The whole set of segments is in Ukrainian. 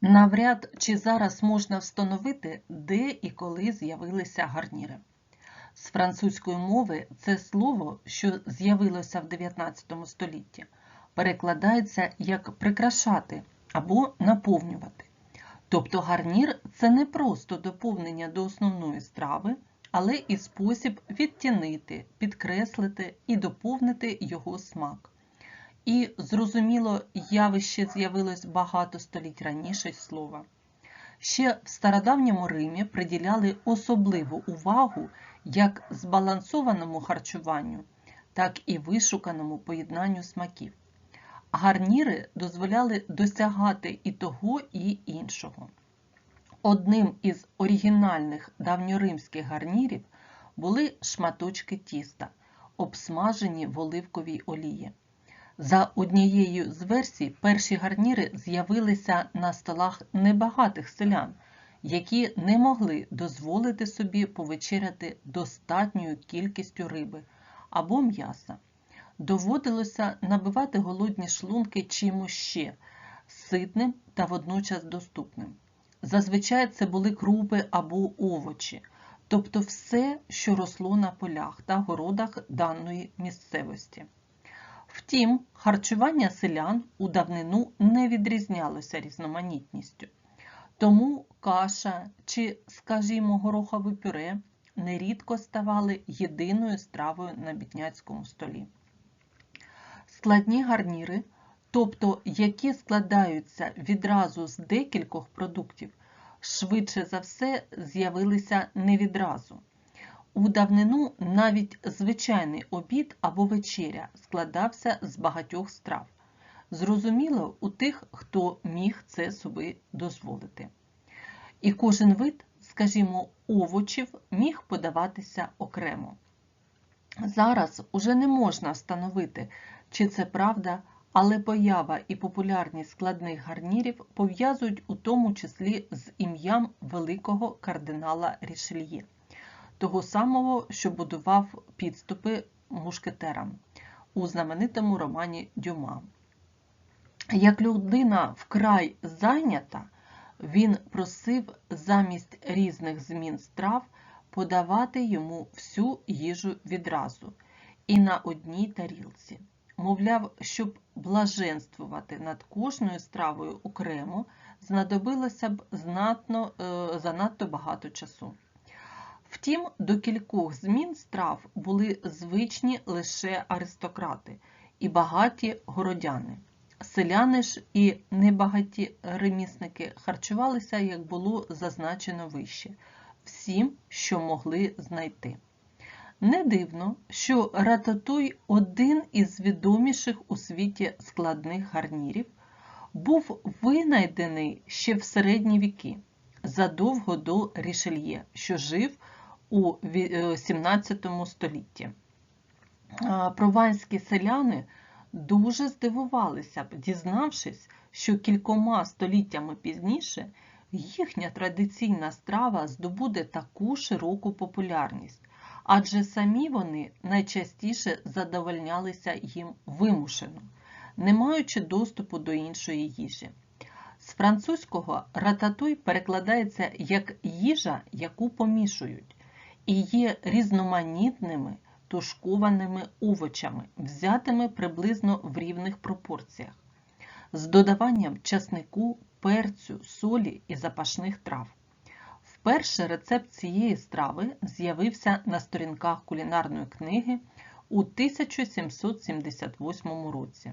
Навряд чи зараз можна встановити, де і коли з'явилися гарніри. З французької мови це слово, що з'явилося в 19 столітті, перекладається як прикрашати або наповнювати. Тобто гарнір це не просто доповнення до основної страви, але і спосіб відтінити, підкреслити і доповнити його смак. І, зрозуміло, явище з'явилось багато століть раніше слова. Ще в стародавньому Римі приділяли особливу увагу як збалансованому харчуванню, так і вишуканому поєднанню смаків. Гарніри дозволяли досягати і того, і іншого. Одним із оригінальних давньоримських гарнірів були шматочки тіста, обсмажені в оливковій олії. За однією з версій, перші гарніри з'явилися на столах небагатих селян, які не могли дозволити собі повечеряти достатньою кількістю риби або м'яса. Доводилося набивати голодні шлунки чимось ще ситним та водночас доступним. Зазвичай це були крупи або овочі, тобто все, що росло на полях та городах даної місцевості. Втім, харчування селян у давнину не відрізнялося різноманітністю. Тому каша чи, скажімо, горохове пюре нерідко ставали єдиною стравою на бідняцькому столі. Складні гарніри, тобто які складаються відразу з декількох продуктів, швидше за все з'явилися не відразу. У давнину навіть звичайний обід або вечеря складався з багатьох страв. Зрозуміло, у тих, хто міг це собі дозволити. І кожен вид, скажімо, овочів міг подаватися окремо. Зараз уже не можна встановити, чи це правда, але поява і популярність складних гарнірів пов'язують у тому числі з ім'ям великого кардинала Рішельє того самого, що будував підступи мушкетерам у знаменитому романі Дюма. Як людина вкрай зайнята, він просив замість різних змін страв подавати йому всю їжу відразу і на одній тарілці. Мовляв, щоб блаженствувати над кожною стравою окремо, знадобилося б знатно, е, занадто багато часу. Втім, до кількох змін страв були звичні лише аристократи і багаті городяни. Селяни ж і небагаті ремісники харчувалися, як було зазначено вище, всім, що могли знайти. Не дивно, що рататуй один із відоміших у світі складних гарнірів, був винайдений ще в середні віки, задовго до Рішельє, що жив у XVII столітті. Прованські селяни дуже здивувалися дізнавшись, що кількома століттями пізніше їхня традиційна страва здобуде таку широку популярність, адже самі вони найчастіше задовольнялися їм вимушено, не маючи доступу до іншої їжі. З французького рататуй перекладається як їжа, яку помішують, і є різноманітними тушкованими овочами, взятими приблизно в рівних пропорціях, з додаванням часнику, перцю, солі і запашних трав. Вперше рецепт цієї страви з'явився на сторінках кулінарної книги у 1778 році.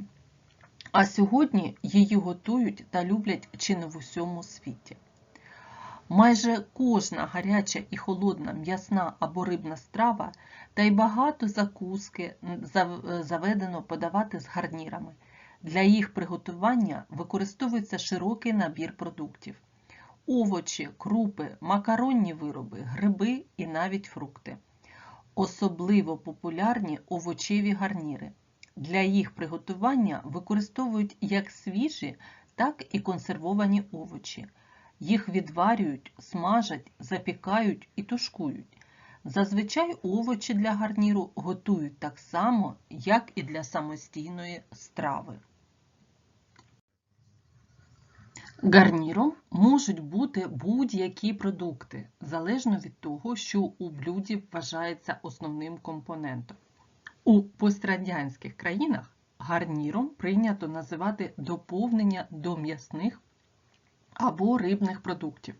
А сьогодні її готують та люблять чи не в усьому світі. Майже кожна гаряча і холодна м'ясна або рибна страва та й багато закуски заведено подавати з гарнірами. Для їх приготування використовується широкий набір продуктів: овочі, крупи, макаронні вироби, гриби і навіть фрукти. Особливо популярні овочеві гарніри. Для їх приготування використовують як свіжі, так і консервовані овочі. Їх відварюють, смажать, запікають і тушкують. Зазвичай овочі для гарніру готують так само, як і для самостійної страви. Гарніром можуть бути будь-які продукти, залежно від того, що у блюді вважається основним компонентом. У пострадянських країнах гарніром прийнято називати доповнення до м'ясних або рибних продуктів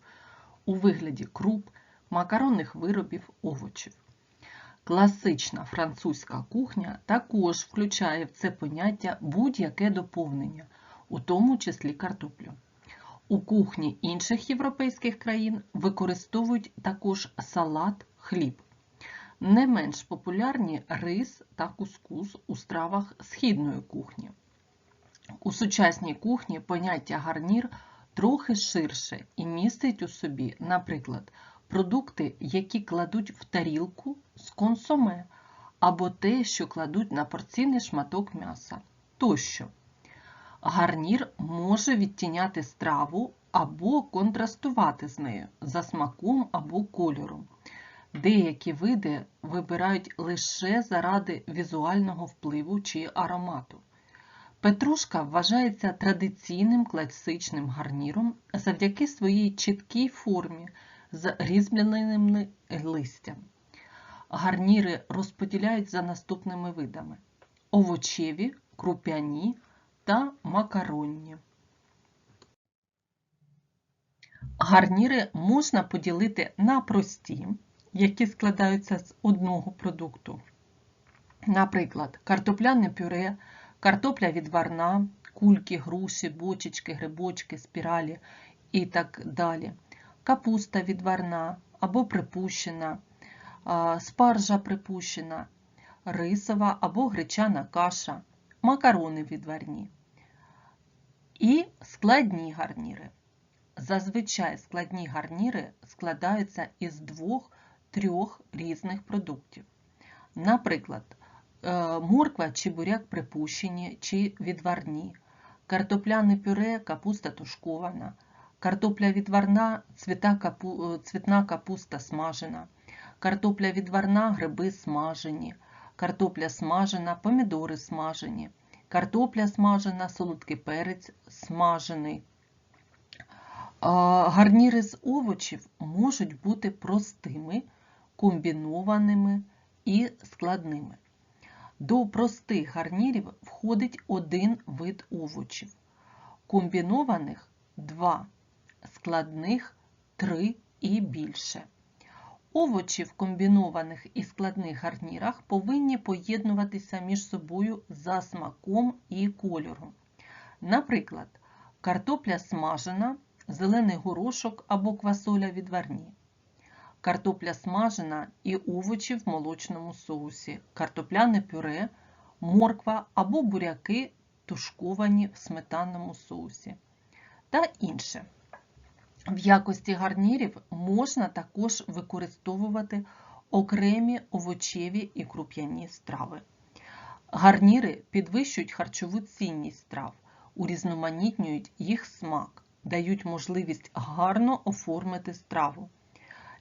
у вигляді круп, макаронних виробів, овочів. Класична французька кухня також включає в це поняття будь-яке доповнення, у тому числі картоплю. У кухні інших європейських країн використовують також салат, хліб. Не менш популярні рис та кускус у стравах східної кухні. У сучасній кухні поняття гарнір трохи ширше і містить у собі, наприклад, продукти, які кладуть в тарілку з консоме, або те, що кладуть на порційний шматок м'яса тощо. Гарнір може відтіняти страву або контрастувати з нею за смаком або кольором. Деякі види вибирають лише заради візуального впливу чи аромату. Петрушка вважається традиційним класичним гарніром завдяки своїй чіткій формі з різьбленим листям. Гарніри розподіляють за наступними видами: овочеві, круп'яні та макаронні. Гарніри можна поділити на прості, які складаються з одного продукту. Наприклад, картопляне пюре, картопля відварна, кульки, груші, бочечки, грибочки, спіралі і так далі, капуста відварна або припущена, спаржа припущена, рисова або гречана каша, макарони відварні і складні гарніри. Зазвичай складні гарніри складаються із двох-трьох різних продуктів. Наприклад, морква чи буряк припущені чи відварні, картопляне пюре, капуста тушкована, картопля відварна, цвітна капуста смажена, картопля відварна, гриби смажені, картопля смажена, помідори смажені, картопля смажена, солодкий перець смажений. Гарніри з овочів можуть бути простими, комбінованими і складними. До простих гарнірів входить один вид овочів, комбінованих два, складних три і більше. Овочі в комбінованих і складних гарнірах повинні поєднуватися між собою за смаком і кольором. Наприклад, картопля смажена зелений горошок або квасоля відварні, картопля смажена і овочі в молочному соусі, картопляне пюре, морква або буряки тушковані в сметанному соусі та інше. В якості гарнірів можна також використовувати окремі овочеві і круп'яні страви. Гарніри підвищують харчову цінність страв, урізноманітнюють їх смак дають можливість гарно оформити страву.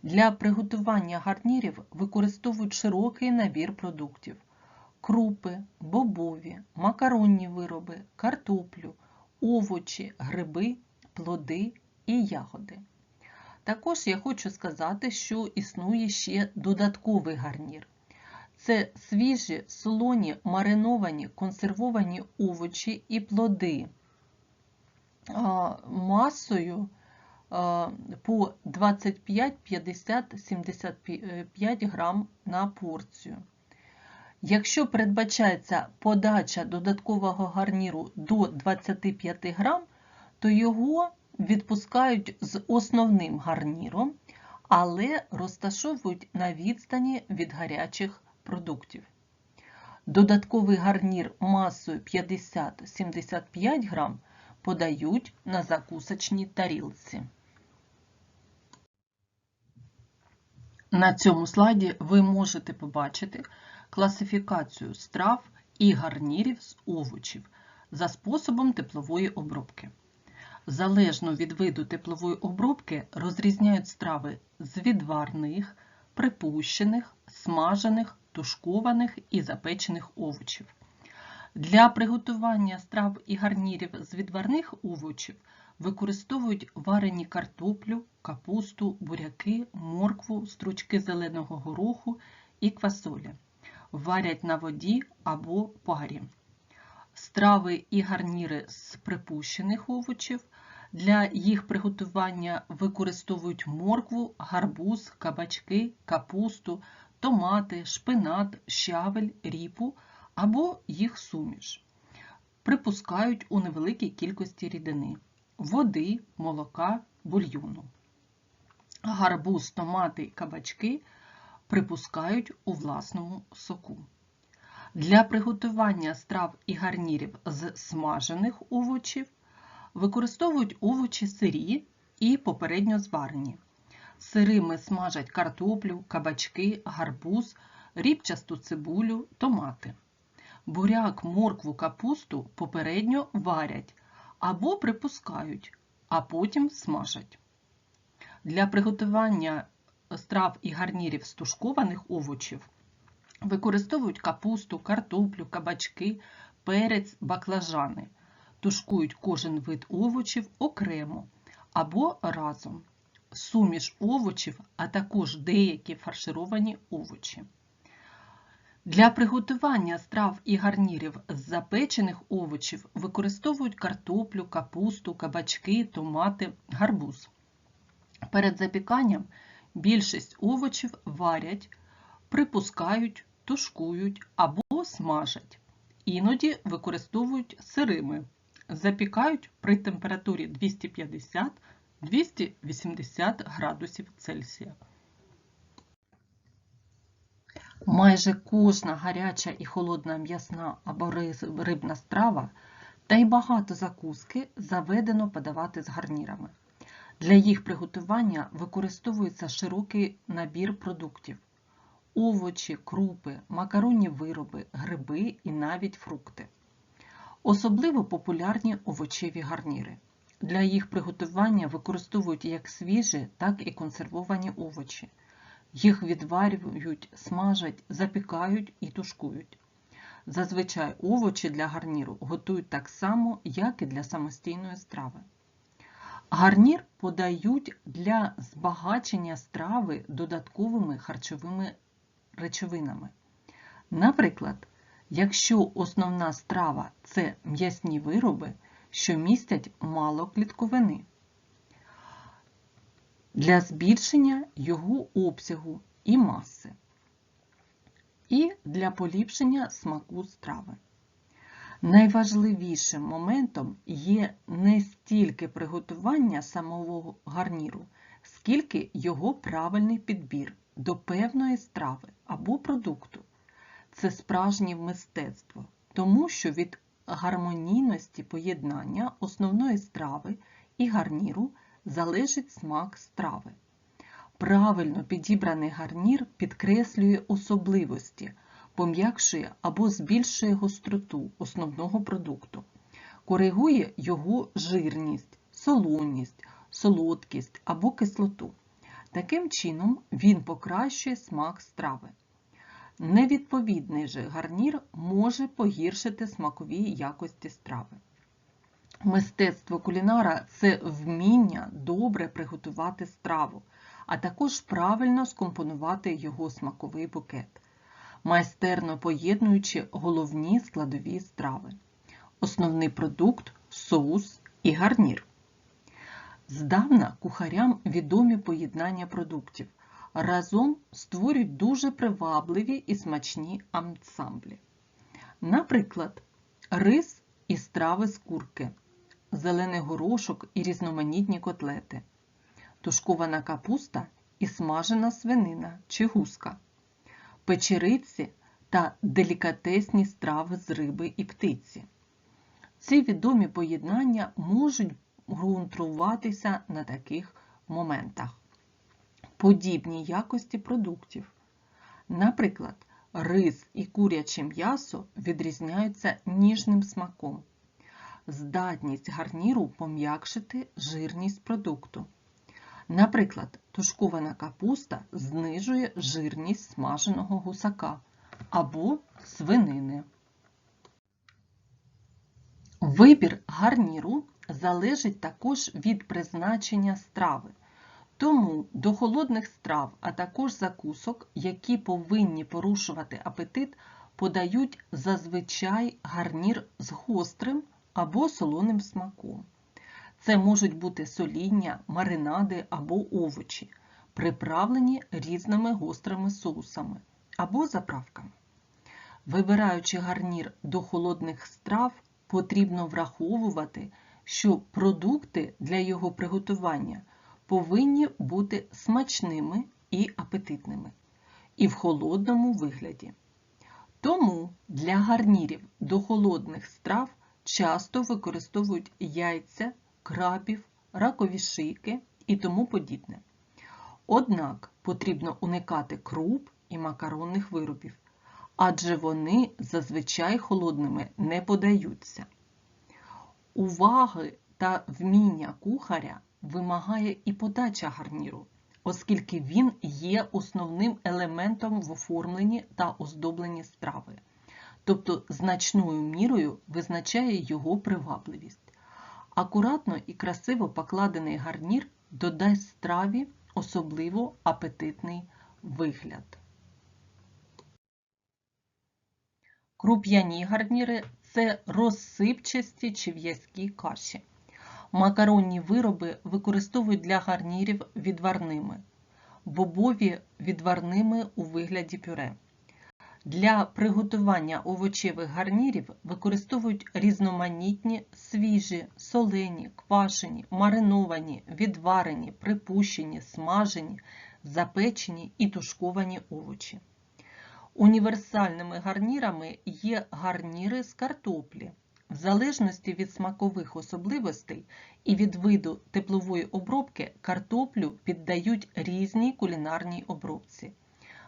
Для приготування гарнірів використовують широкий набір продуктів: крупи, бобові, макаронні вироби, картоплю, овочі, гриби, плоди і ягоди. Також я хочу сказати, що існує ще додатковий гарнір. Це свіжі, солоні, мариновані, консервовані овочі і плоди масою по 25, 50, 75 грам на порцію. Якщо передбачається подача додаткового гарніру до 25 грам, то його відпускають з основним гарніром, але розташовують на відстані від гарячих продуктів. Додатковий гарнір масою 50-75 грам подають на закусочній тарілці. На цьому слайді ви можете побачити класифікацію страв і гарнірів з овочів за способом теплової обробки. Залежно від виду теплової обробки розрізняють страви з відварних, припущених, смажених, тушкованих і запечених овочів. Для приготування страв і гарнірів з відварних овочів використовують варені картоплю, капусту, буряки, моркву, стручки зеленого гороху і квасолі. Варять на воді або парі. Страви і гарніри з припущених овочів. Для їх приготування використовують моркву, гарбуз, кабачки, капусту, томати, шпинат, щавель, ріпу або їх суміш. Припускають у невеликій кількості рідини води, молока, бульйону. Гарбуз, томати кабачки припускають у власному соку. Для приготування страв і гарнірів з смажених овочів використовують овочі сирі і попередньо зварені. Сирими смажать картоплю, кабачки, гарбуз, рібчасту цибулю, томати. Буряк, моркву, капусту попередньо варять або припускають, а потім смажать. Для приготування страв і гарнірів з тушкованих овочів використовують капусту, картоплю, кабачки, перець, баклажани. Тушкують кожен вид овочів окремо або разом. Суміш овочів, а також деякі фаршировані овочі. Для приготування страв і гарнірів з запечених овочів використовують картоплю, капусту, кабачки, томати, гарбуз. Перед запіканням більшість овочів варять, припускають, тушкують або смажать. Іноді використовують сирими. Запікають при температурі 250-280 градусів Цельсія. Майже кожна гаряча і холодна м'ясна або рибна страва та й багато закуски заведено подавати з гарнірами. Для їх приготування використовується широкий набір продуктів овочі, крупи, макаронні вироби, гриби і навіть фрукти. Особливо популярні овочеві гарніри. Для їх приготування використовують як свіжі, так і консервовані овочі. Їх відварюють, смажать, запікають і тушкують. Зазвичай овочі для гарніру готують так само, як і для самостійної страви. Гарнір подають для збагачення страви додатковими харчовими речовинами. Наприклад, якщо основна страва це м'ясні вироби, що містять мало клітковини, для збільшення його обсягу і маси, і для поліпшення смаку страви. Найважливішим моментом є не стільки приготування самого гарніру, скільки його правильний підбір до певної страви або продукту. Це справжнє мистецтво, тому що від гармонійності поєднання основної страви і гарніру залежить смак страви. Правильно підібраний гарнір підкреслює особливості, пом'якшує або збільшує гостроту основного продукту, коригує його жирність, солоність, солодкість або кислоту. Таким чином, він покращує смак страви. Невідповідний же гарнір може погіршити смакові якості страви. Мистецтво кулінара це вміння добре приготувати страву, а також правильно скомпонувати його смаковий букет, майстерно поєднуючи головні складові страви, основний продукт, соус і гарнір. Здавна кухарям відомі поєднання продуктів. Разом створюють дуже привабливі і смачні ансамблі. Наприклад, рис і страви з курки, зелений горошок і різноманітні котлети, тушкована капуста і смажена свинина чи гуска, печериці та делікатесні страви з риби і птиці. Ці відомі поєднання можуть ґрунтуватися на таких моментах. Подібні якості продуктів. Наприклад, рис і куряче м'ясо відрізняються ніжним смаком, здатність гарніру пом'якшити жирність продукту. Наприклад, тушкована капуста знижує жирність смаженого гусака або свинини. Вибір гарніру залежить також від призначення страви. Тому до холодних страв, а також закусок, які повинні порушувати апетит, подають зазвичай гарнір з гострим або солоним смаком. Це можуть бути соління, маринади або овочі, приправлені різними гострими соусами або заправками. Вибираючи гарнір до холодних страв, потрібно враховувати, що продукти для його приготування повинні бути смачними і апетитними, і в холодному вигляді. Тому для гарнірів до холодних страв часто використовують яйця, крабів, ракові шийки і тому подібне. Однак потрібно уникати круп і макаронних виробів, адже вони зазвичай холодними не подаються. Уваги та вміння кухаря вимагає і подача гарніру, оскільки він є основним елементом в оформленні та оздобленні страви, тобто значною мірою визначає його привабливість. Акуратно і красиво покладений гарнір додасть страві особливо апетитний вигляд. Круп'яні гарніри це розсипчасті чи в'язкі каші. Макаронні вироби використовують для гарнірів відварними, бобові відварними у вигляді пюре. Для приготування овочевих гарнірів використовують різноманітні свіжі, солені, квашені, мариновані, відварені, припущені, смажені, запечені і тушковані овочі. Універсальними гарнірами є гарніри з картоплі. В залежності від смакових особливостей і від виду теплової обробки картоплю піддають різній кулінарній обробці.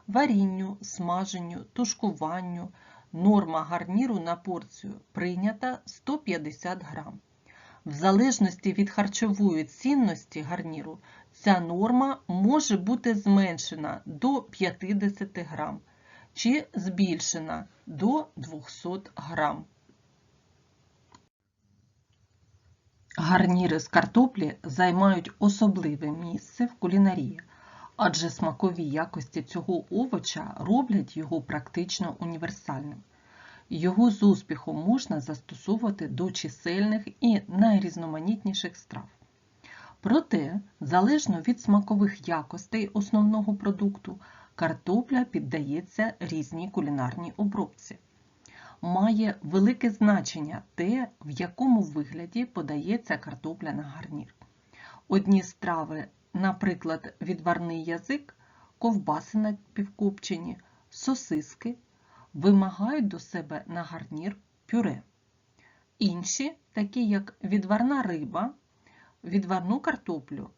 Варінню, смаженню, тушкуванню. Норма гарніру на порцію прийнята 150 грам. В залежності від харчової цінності гарніру ця норма може бути зменшена до 50 грам чи збільшена до 200 грам. Гарніри з картоплі займають особливе місце в кулінарії, адже смакові якості цього овоча роблять його практично універсальним. Його з успіхом можна застосовувати до чисельних і найрізноманітніших страв. Проте, залежно від смакових якостей основного продукту, картопля піддається різній кулінарній обробці має велике значення те, в якому вигляді подається картопля на гарнір. Одні страви, наприклад, відварний язик, ковбаси на півкопчені, сосиски, вимагають до себе на гарнір пюре. Інші, такі як відварна риба, відварну картоплю,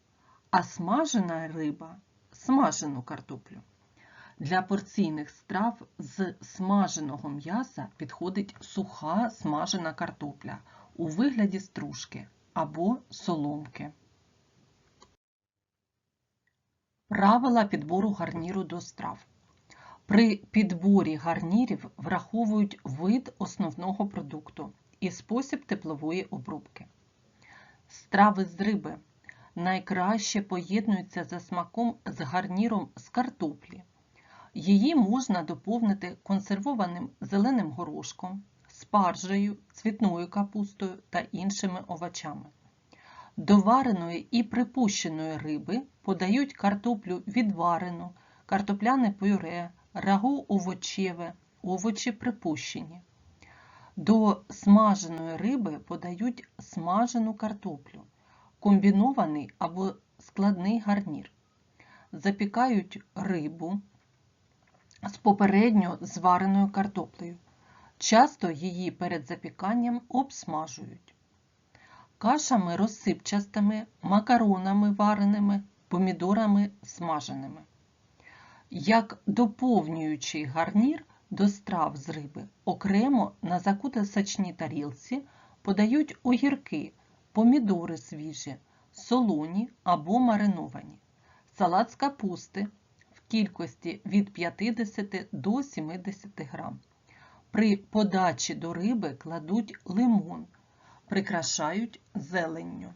а смажена риба смажену картоплю. Для порційних страв з смаженого м'яса підходить суха смажена картопля у вигляді стружки або соломки. Правила підбору гарніру до страв. При підборі гарнірів враховують вид основного продукту і спосіб теплової обробки. Страви з риби найкраще поєднуються за смаком з гарніром з картоплі. Її можна доповнити консервованим зеленим горошком, спаржею, цвітною капустою та іншими овочами. До вареної і припущеної риби подають картоплю відварену, картопляне пюре, рагу овочеве, овочі припущені. До смаженої риби подають смажену картоплю, комбінований або складний гарнір. Запікають рибу з попередньо звареною картоплею. Часто її перед запіканням обсмажують. Кашами розсипчастими, макаронами вареними, помідорами смаженими. Як доповнюючий гарнір до страв з риби, окремо на закутасачній тарілці подають огірки, помідори свіжі, солоні або мариновані, салат з капусти, в кількості від 50 до 70 грам. При подачі до риби кладуть лимон. Прикрашають зеленню.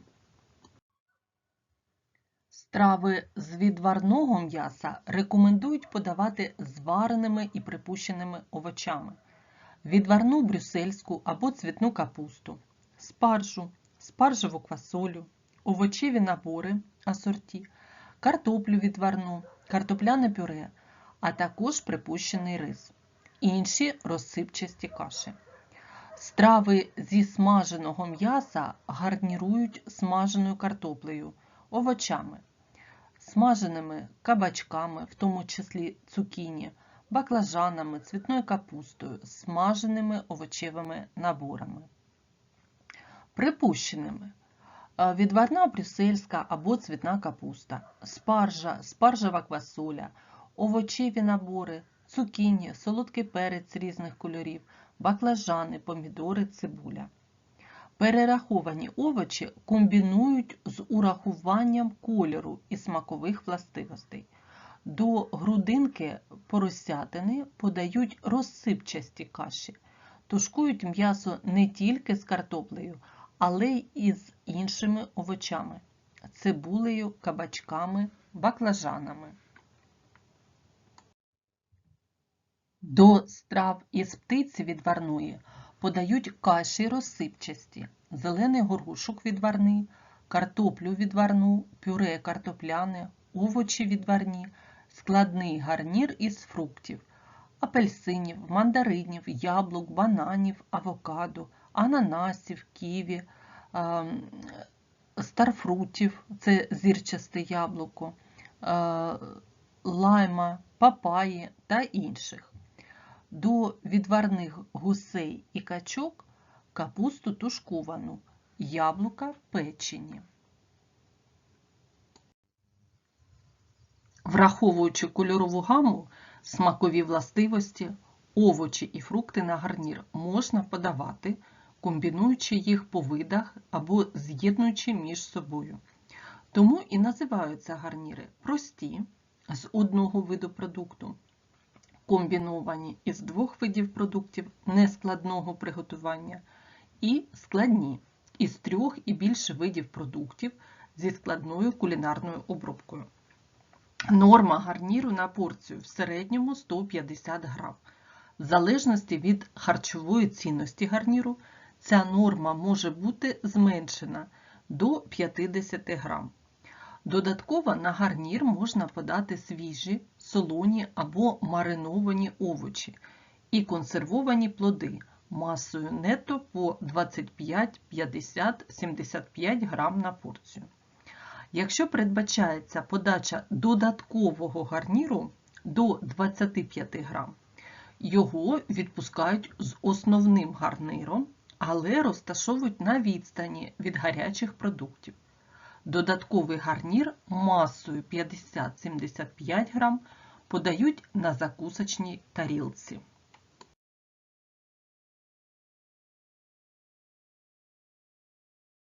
Страви з відварного м'яса рекомендують подавати звареними і припущеними овочами, відварну брюссельську або цвітну капусту, спаржу, спаржеву квасолю, овочеві набори асорті, картоплю відварну, картопляне пюре, а також припущений рис, інші розсипчасті каші. Страви зі смаженого м'яса гарнірують смаженою картоплею, овочами, смаженими кабачками, в тому числі цукіні, баклажанами, цвітною капустою, смаженими овочевими наборами. Припущеними е, відварна брюссельська або цвітна капуста, спаржа, спаржева квасоля, овочеві набори, цукіні, солодкий перець різних кольорів, баклажани, помідори, цибуля. Перераховані овочі комбінують з урахуванням кольору і смакових властивостей. До грудинки поросятини подають розсипчасті каші, тушкують м'ясо не тільки з картоплею, але й з іншими овочами цибулею, кабачками, баклажанами. До страв із птиці відварної подають каші розсипчасті, зелений горошок відварний, картоплю відварну, пюре картопляне, овочі відварні, складний гарнір із фруктів, апельсинів, мандаринів, яблук, бананів, авокадо, ананасів, ківі, ем, старфрутів, це зірчасте яблуко, е, лайма, папаї та інших. До відварних гусей і качок капусту тушковану, яблука печені. Враховуючи кольорову гаму, смакові властивості, овочі і фрукти на гарнір можна подавати, комбінуючи їх по видах або з'єднуючи між собою. Тому і називаються гарніри прості з одного виду продукту комбіновані із двох видів продуктів нескладного приготування, і складні із трьох і більше видів продуктів зі складною кулінарною обробкою. Норма гарніру на порцію в середньому 150 грам. В залежності від харчової цінності гарніру, ця норма може бути зменшена до 50 грам. Додатково на гарнір можна подати свіжі, солоні або мариновані овочі і консервовані плоди масою нетто по 25, 50, 75 грам на порцію. Якщо передбачається подача додаткового гарніру до 25 грам, його відпускають з основним гарниром, але розташовують на відстані від гарячих продуктів. Додатковий гарнір масою 50-75 грам подають на закусочній тарілці.